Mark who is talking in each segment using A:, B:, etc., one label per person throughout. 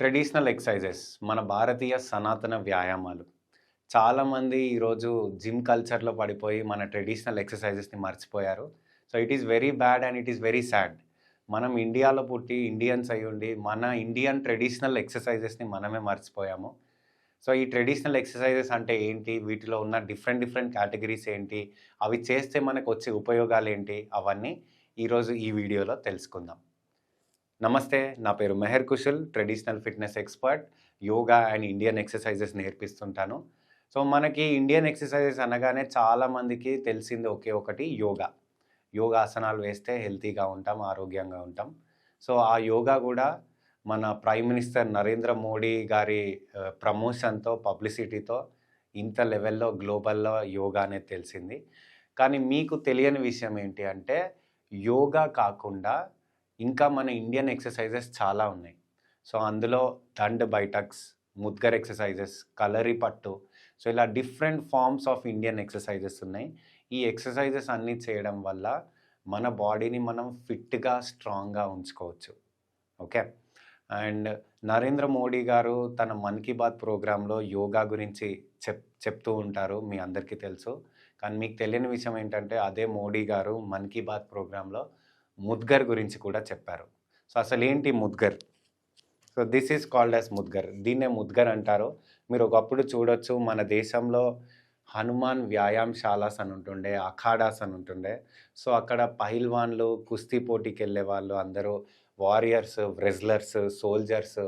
A: Traditional exercises మన భారతీయ సనాతన వ్యాయామాలు. చాలామంది ఈరోజు జిమ్ కల్చర్లో పడిపోయి మన ట్రెడిషనల్ ఎక్సర్సైజెస్ని మర్చిపోయారు. So it is very bad and it is very sad. మనం ఇండియాలో పుట్టి ఇండియన్స్ అయ్యుండి మన ఇండియన్ ట్రెడిషనల్ ఎక్సర్సైజెస్ని మనమే మర్చిపోయాము. సో ఈ ట్రెడిషనల్ ఎక్సర్సైజెస్ అంటే ఏంటి? వీటిలో ఉన్న డిఫరెంట్ డిఫరెంట్ కేటగిరీస్ ఏంటి? అవి చేస్తే మనకు వచ్చే ఉపయోగాలు ఏంటి? అవన్నీ ఈరోజు ఈ వీడియోలో తెలుసుకుందాం. నమస్తే నా పేరు Mehar Kushal traditional fitness expert. Yoga and Indian exercises నేర్పిస్తుంటాను. So మనకి ఇండియన్ ఎక్సర్సైజెస్ అనగానే చాలామందికి తెలిసింది ఒకే ఒకటి యోగా. యోగా ఆసనాలు వేస్తే హెల్తీగా ఉంటాం ఆరోగ్యంగా ఉంటాం. సో ఆ యోగా కూడా మన ప్రైమ్ మినిస్టర్ నరేంద్ర మోడీ గారి ప్రమోషన్తో పబ్లిసిటీతో ఇంత లెవెల్లో గ్లోబల్లో యోగా అనేది తెలిసింది. కానీ మీకు తెలియని విషయం ఏంటి అంటే యోగా కాకుండా ఇంకా మన ఇండియన్ ఎక్సర్సైజెస్ చాలా ఉన్నాయి. సో అందులో దండ్ బైటక్స్ ముద్గర్ ఎక్సర్సైజెస్ కలరీ పట్టు సో ఇలా different forms of Indian exercises ఉన్నాయి. ఈ ఎక్సర్సైజెస్ అన్నీ చేయడం వల్ల మన బాడీని మనం ఫిట్గా స్ట్రాంగ్గా ఉంచుకోవచ్చు. ఓకే? అండ్ నరేంద్ర మోడీ గారు తన మన్ కీ బాత్ ప్రోగ్రాంలో యోగా గురించి చెప్ చెప్తూ ఉంటారు. మీ అందరికీ తెలుసు. కానీ మీకు తెలియని విషయం ఏంటంటే అదే మోడీ గారు మన్ కీ బాత్ ప్రోగ్రాంలో ముద్గర్ గురించి కూడా చెప్పారు. సో అసలు ఏంటి mudgar? So this is called as mudgar. దీన్నే ముద్గర్ అంటారు. మీరు ఒకప్పుడు చూడొచ్చు మన దేశంలో హనుమాన్ వ్యాయామశాలాస్ అని ఉంటుండే అఖాడాస్ అని ఉంటుండే. సో అక్కడ పహిల్వాన్లు కుస్తీ పోటీకి వెళ్ళే వాళ్ళు అందరూ వారియర్స్ రెజ్లర్స్ సోల్జర్స్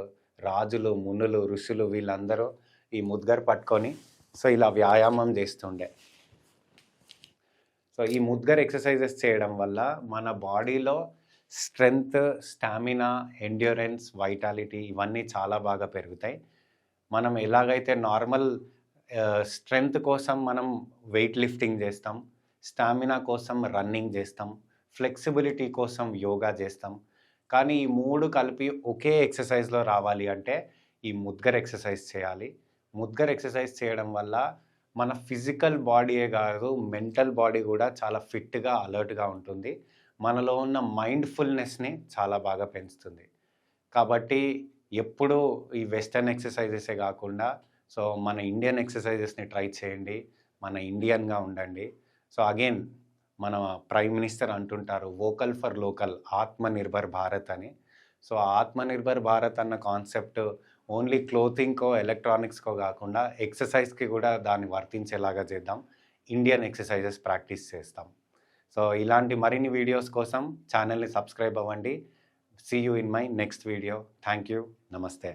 A: రాజులు మునులు ఋషులు వీళ్ళందరూ ఈ ముద్గర్ పట్టుకొని సో ఇలా వ్యాయామం చేస్తుండే. సో ఈ ముద్గర్ ఎక్సర్సైజెస్ చేయడం వల్ల మన బాడీలో స్ట్రెంగ్త్ స్టామినా ఎండ్యూరెన్స్ వైటాలిటీ ఇవన్నీ చాలా బాగా పెరుగుతాయి. మనం ఎలాగైతే నార్మల్ స్ట్రెంగ్త్ కోసం మనం వెయిట్ లిఫ్టింగ్ చేస్తాం స్టామినా కోసం రన్నింగ్ చేస్తాం ఫ్లెక్సిబిలిటీ కోసం యోగా చేస్తాం. కానీ ఈ మూడు కలిపి ఒకే ఎక్సర్సైజ్లో రావాలి అంటే ఈ ముద్గర్ ఎక్సర్సైజ్ చేయాలి. ముద్గర్ ఎక్సర్సైజ్ చేయడం వల్ల మన ఫిజికల్ బాడీయే కాదు మెంటల్ బాడీ కూడా చాలా ఫిట్గా అలర్ట్గా ఉంటుంది. మనలో ఉన్న మైండ్ఫుల్నెస్ని చాలా బాగా పెంచుతుంది. కాబట్టి ఎప్పుడూ ఈ వెస్టర్న్ ఎక్సర్సైజెసే కాకుండా సో మన ఇండియన్ ఎక్సర్సైజెస్ని ట్రై చేయండి. మన ఇండియన్గా ఉండండి. సో అగైన్ మన ప్రైమ్ మినిస్టర్ అంటుంటారు vocal for local Atma Nirbhar Bharat అని. సో ఆత్మనిర్భర్ భారత్ అన్న కాన్సెప్ట్ ఓన్లీ క్లోతింగ్కో ఎలక్ట్రానిక్స్కో కాకుండా ఎక్సర్సైజ్కి కూడా దాన్ని వర్తించేలాగా చేద్దాం. ఇండియన్ ఎక్సర్సైజెస్ ప్రాక్టీస్ చేస్తాం. సో ఇలాంటి మరిన్ని వీడియోస్ కోసం ఛానల్ని సబ్స్క్రైబ్ అవ్వండి. See you in my next video thank you నమస్తే